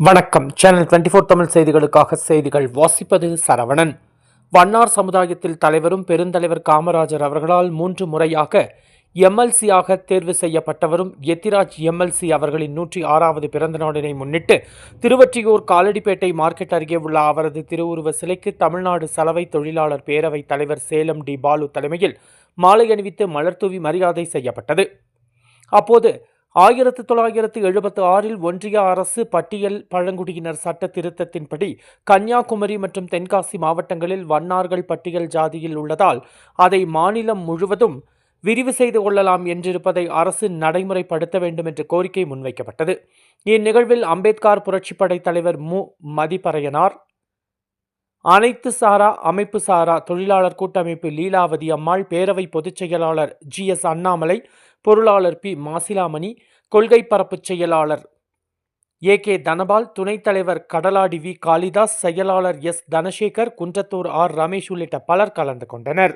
வணக்கம். Channel twenty four Tamil செய்திகளுக்காக செய்திகள் வாசிப்பது சரவணன். வண்ணார் சமுதாயத்தில் தலைவரும் பெருந்தலைவர் காமராஜர் அவர்களால் மூன்று முறையாக எம்எல்சியாக தேர்வு செய்யப்பட்டவரும் எத்திராஜ் எம்எல்சி அவர்களின் நூற்றி ஆறாவது பிறந்த நாளினை முன்னிட்டு திருவற்றியூர் காலடிப்பேட்டை மார்க்கெட் அருகே உள்ள அவரது திருவுருவ சிலைக்கு தமிழ்நாடு சலவை தொழிலாளர் பேரவைத் தலைவர் சேலம் டி பாலு தலைமையில் மாலை அணிவித்து மலர்தூவி மரியாதை செய்யப்பட்டது. அப்போது ஆயிரத்து தொள்ளாயிரத்து எழுபத்து ஆறில் ஒன்றிய அரசு பட்டியல் பழங்குடியினர் சட்ட திருத்தத்தின்படி கன்னியாகுமரி மற்றும் தென்காசி மாவட்டங்களில் வண்ணார்கள் பட்டியல் ஜாதியில் உள்ளதால் அதை மாநிலம் முழுவதும் விரிவு செய்து கொள்ளலாம் என்றிருப்பதை அரசு நடைமுறைப்படுத்த வேண்டும் என்ற கோரிக்கை முன்வைக்கப்பட்டது. இந்நிகழ்வில் அம்பேத்கர் புரட்சிப்படை தலைவர் மு. மதிப்பறையனார் அனைத்து சாரா அமைப்பு சாரா தொழிலாளர் கூட்டமைப்பு லீலாவதி அம்மாள் பேரவை பொதுச் செயலாளர் ஜி எஸ் அண்ணாமலை பொருளாளர் பி. மாசிலாமணி கொள்கை பரப்புச் செயலாளர் ஏ. கே. தனபால் துணைத் தலைவர் கடலாடி வி. காளிதாஸ் செயலாளர் எஸ். தனசேகர் குன்றத்தூர் ஆர். ரமேஷ் உள்ளிட்ட பலர் கலந்து கொண்டனர்.